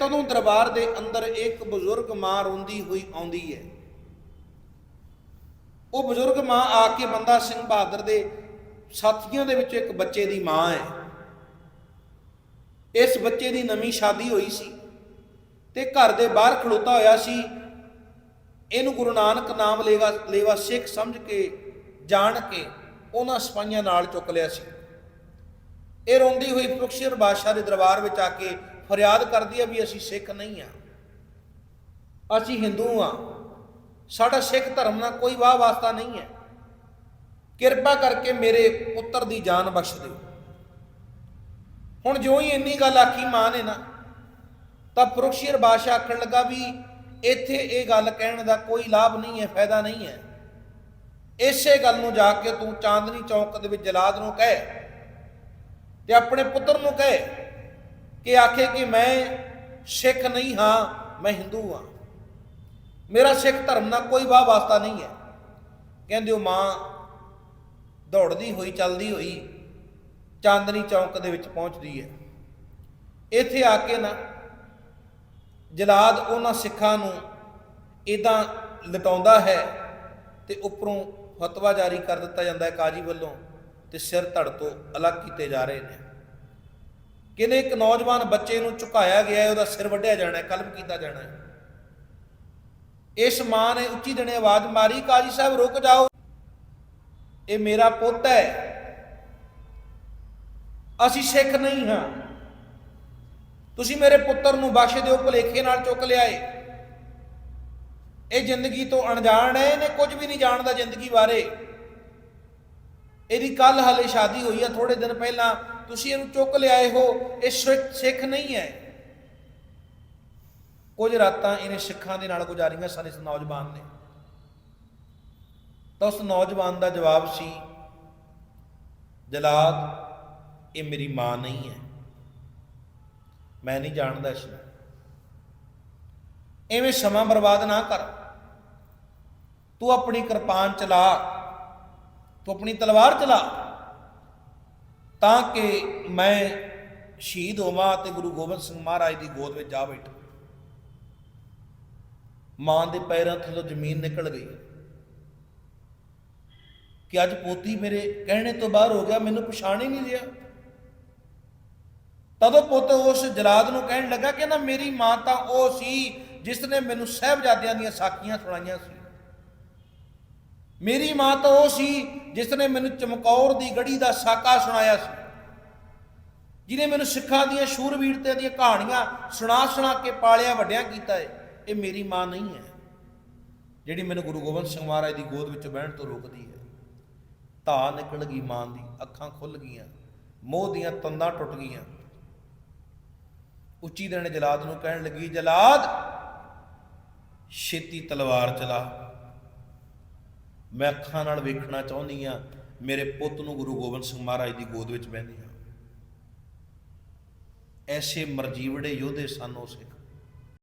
ਤਦੋਂ ਦਰਬਾਰ ਦੇ ਅੰਦਰ ਇੱਕ ਬਜ਼ੁਰਗ ਮਾਂ ਰੋਂਦੀ ਹੋਈ ਆਉਂਦੀ ਹੈ। ਉਹ ਬਜ਼ੁਰਗ ਮਾਂ ਆ ਕੇ ਬੰਦਾ ਸਿੰਘ ਬਹਾਦਰ ਦੇ ਸਾਥੀਆਂ ਦੇ ਵਿੱਚ ਇੱਕ ਬੱਚੇ ਦੀ ਮਾਂ ਹੈ। ਇਸ ਬੱਚੇ ਦੀ ਨਵੀਂ ਸ਼ਾਦੀ ਹੋਈ ਸੀ ਤੇ ਘਰ ਦੇ ਬਾਹਰ ਖਲੋਤਾ ਹੋਇਆ ਸੀ। ਇਹਨੂੰ ਗੁਰੂ ਨਾਨਕ ਨਾਮ ਲੇਵਾ ਲੇਵਾ ਸਿੱਖ ਸਮਝ ਕੇ, ਜਾਣ ਕੇ ਉਹਨਾਂ ਸਿਪਾਹੀਆਂ ਨਾਲ ਚੁੱਕ ਲਿਆ ਸੀ। ਇਹ ਰੋਂਦੀ ਹੋਈ ਫਰੁਖਸ਼ੀਰ ਬਾਦਸ਼ਾਹ ਦੇ ਦਰਬਾਰ ਵਿੱਚ ਆ ਕੇ ਫਰਿਆਦ ਕਰਦੀ ਹੈ ਵੀ ਅਸੀਂ ਸਿੱਖ ਨਹੀਂ ਆ। ਅਸੀਂ ਹਿੰਦੂ ਆ। ਸਾਡਾ ਸਿੱਖ ਧਰਮ ਨਾਲ ਕੋਈ ਵਾਹ ਵਾਸਤਾ ਨਹੀਂ ਹੈ। ਕਿਰਪਾ ਕਰਕੇ ਮੇਰੇ ਪੁੱਤਰ ਦੀ ਜਾਨ ਬਖਸ਼ ਦਿਓ। ਹੁਣ ਜਿਉਂ ਹੀ ਇੰਨੀ ਗੱਲ ਆਖੀ ਮਾਂ ਨੇ ਨਾ, ਤਾਂ ਫਰੁਖਸ਼ੀਰ ਬਾਦਸ਼ਾਹ ਆਖਣ ਲੱਗਾ ਵੀ ਇੱਥੇ ਇਹ ਗੱਲ ਕਹਿਣ ਦਾ ਕੋਈ ਲਾਭ ਨਹੀਂ ਹੈ, ਫਾਇਦਾ ਨਹੀਂ ਹੈ। ਇਸੇ ਗੱਲ ਨੂੰ ਜਾ ਕੇ ਤੂੰ ਚਾਂਦਨੀ ਚੌਕ ਦੇ ਵਿੱਚ ਜਲਾਦ ਨੂੰ ਕਹਿ ਤੇ ਆਪਣੇ ਪੁੱਤਰ ਨੂੰ ਕਹੇ ਕਿ ਆਖੇ ਕਿ ਮੈਂ ਸਿੱਖ ਨਹੀਂ ਹਾਂ, ਮੈਂ ਹਿੰਦੂ ਹਾਂ। ਮੇਰਾ ਸਿੱਖ ਧਰਮ ਨਾਲ ਕੋਈ ਵਾਹ ਵਾਸਤਾ ਨਹੀਂ ਹੈ। ਕਹਿੰਦੇ ਉਹ ਮਾਂ ਦੌੜਦੀ ਹੋਈ, ਚੱਲਦੀ ਹੋਈ ਚਾਂਦਨੀ ਚੌਂਕ ਦੇ ਵਿੱਚ ਪਹੁੰਚਦੀ ਹੈ। ਇੱਥੇ ਆ ਕੇ ਨਾ ਜਲਾਦ ਉਹਨਾਂ ਸਿੱਖਾਂ ਨੂੰ ਇਦਾਂ ਲਟਾਉਂਦਾ ਹੈ ਤੇ ਉੱਪਰੋਂ ਫਤਵਾ ਜਾਰੀ ਕਰ ਦਿੱਤਾ ਜਾਂਦਾ ਹੈ ਕਾਜੀ ਵੱਲੋਂ ਤੇ ਸਿਰ ਧੜ ਤੋਂ ਅਲੱਗ ਕੀਤੇ ਜਾ ਰਹੇ ਨੇ। ਕਹਿੰਦੇ ਇੱਕ ਨੌਜਵਾਨ ਬੱਚੇ ਨੂੰ ਝੁਕਾਇਆ ਗਿਆ ਹੈ, ਉਹਦਾ ਸਿਰ ਵੱਢਿਆ ਜਾਣਾ ਹੈ, ਕਲਮ ਕੀਤਾ ਜਾਣਾ ਹੈ। ਇਸ ਮਾਂ ਨੇ ਉੱਚੀ ਜਣੇ ਆਵਾਜ਼ ਮਾਰੀ, ਕਾਜੀ ਸਾਹਿਬ, ਰੁਕ ਜਾਓ। ਇਹ ਮੇਰਾ ਪੁੱਤ ਹੈ। ਅਸੀਂ ਸਿੱਖ ਨਹੀਂ ਹਾਂ। ਤੁਸੀਂ ਮੇਰੇ ਪੁੱਤਰ ਨੂੰ ਬਖਸ਼ ਦਿਓ, ਭੁਲੇਖੇ ਨਾਲ ਚੁੱਕ ਲਿਆਏ ਇਹ ਜ਼ਿੰਦਗੀ ਤੋਂ ਅਣਜਾਣ ਹੈ, ਇਹਨੇ ਕੁਝ ਵੀ ਨਹੀਂ ਜਾਣਦਾ ਜ਼ਿੰਦਗੀ ਬਾਰੇ। ਇਹਦੀ ਕੱਲ ਹਾਲੇ ਸ਼ਾਦੀ ਹੋਈ ਆ ਥੋੜੇ ਦਿਨ ਪਹਿਲਾਂ ਤੁਸੀਂ ਇਹਨੂੰ ਚੁੱਕ ਲਿਆਏ ਹੋ, ਇਹ ਸਿੱਖ ਸਿੱਖ ਨਹੀਂ ਹੈ। ਕੁਝ ਰਾਤਾਂ ਇਹਨੇ ਸਿੱਖਾਂ ਦੇ ਨਾਲ ਗੁਜ਼ਾਰੀਆਂ ਸਨ ਇਸ ਨੌਜਵਾਨ ਨੇ। ਤਾਂ ਉਸ ਨੌਜਵਾਨ ਦਾ ਜਵਾਬ ਸੀ, ਜਲਾਦ, ਇਹ ਮੇਰੀ ਮਾਂ ਨਹੀਂ ਹੈ। ਮੈਂ ਨਹੀਂ ਜਾਣਦਾ ਇਸ ਨੂੰ। ਐਵੇਂ ਸਮਾਂ ਬਰਬਾਦ ਨਾ ਕਰ। ਤੂੰ ਆਪਣੀ ਕਿਰਪਾਨ ਚਲਾ। ਤੂੰ ਆਪਣੀ ਤਲਵਾਰ ਚਲਾ। ਤਾਂ ਕਿ ਮੈਂ ਸ਼ਹੀਦ ਹੋਵਾਂ ਤੇ ਗੁਰੂ ਗੋਬਿੰਦ ਸਿੰਘ ਮਹਾਰਾਜ ਦੀ ਗੋਦ ਵਿੱਚ ਜਾ ਬੈਠਾਂ। ਮਾਂ ਦੇ ਪੈਰਾਂ ਥੱਲੋਂ ਜ਼ਮੀਨ ਨਿਕਲ ਗਈ। ਕਿ ਅੱਜ ਪੋਤੀ ਮੇਰੇ ਕਹਿਣੇ ਤੋਂ ਬਾਹਰ ਹੋ ਗਿਆ, ਮੈਨੂੰ ਪਛਾਣ ਹੀ ਨਹੀਂ ਰਿਹਾ। ਤਦੋਂ ਪੁੱਤ ਉਸ ਜਲਾਦ ਨੂੰ ਕਹਿਣ ਲੱਗਾ ਕਿ ਨਾ ਮੇਰੀ ਮਾਂ ਤਾਂ ਉਹ ਸੀ ਜਿਸ ਨੇ ਮੈਨੂੰ ਸਹਿਬਜ਼ਾਦਿਆਂ ਦੀਆਂ ਸਾਖੀਆਂ ਸੁਣਾਈਆਂ ਸੀ। ਮੇਰੀ ਮਾਂ ਤਾਂ ਉਹ ਸੀ ਜਿਸ ਨੇ ਮੈਨੂੰ ਚਮਕੌਰ ਦੀ ਗੜੀ ਦਾ ਸਾਕਾ ਸੁਣਾਇਆ ਸੀ। ਜਿਨੇ ਮੈਨੂੰ ਸਿੱਖਾਂ ਦੀਆਂ ਸ਼ੂਰਵੀਰਤੇ ਦੀਆਂ ਕਹਾਣੀਆਂ ਸੁਣਾ ਸੁਣਾ ਕੇ ਪਾਲਿਆ ਵੱਡਿਆਂ ਕੀਤਾ ਹੈ ਇਹ ਮੇਰੀ ਮਾਂ ਨਹੀਂ ਹੈ। ਜਿਹੜੀ ਮੈਨੂੰ ਗੁਰੂ ਗੋਬਿੰਦ ਸਿੰਘ ਮਹਾਰਾਜ ਦੀ ਗੋਦ ਵਿੱਚ ਬਹਿਣ ਤੋਂ ਰੋਕਦੀ ਹੈ। ਧਾ ਨਿਕਲ ਗਈ ਮਾਂ ਦੀ, ਅੱਖਾਂ ਖੁੱਲ ਗਈਆਂ, ਮੋਹ ਦੀਆਂ ਤੰਦਾਂ ਟੁੱਟ ਗਈਆਂ। ਉੱਚੀ ਦੇਣ ਜਲਾਦ ਨੂੰ ਕਹਿਣ ਲੱਗੀ, ਜਲਾਦ, ਛੇਤੀ ਤਲਵਾਰ ਚਲਾ। ਮੈਂ ਅੱਖਾਂ ਨਾਲ ਵੇਖਣਾ ਚਾਹੁੰਦੀ ਆ ਮੇਰੇ ਪੁੱਤ ਨੂੰ ਗੁਰੂ ਗੋਬਿੰਦ ਸਿੰਘ ਮਹਾਰਾਜ ਦੀ ਗੋਦ ਵਿੱਚ ਬਹਿੰਦੀ ਆ ਐਸੇ ਮਰਜੀਵੜੇ ਯੋਧੇ ਸਨ ਉਹ ਸਿੱਖ।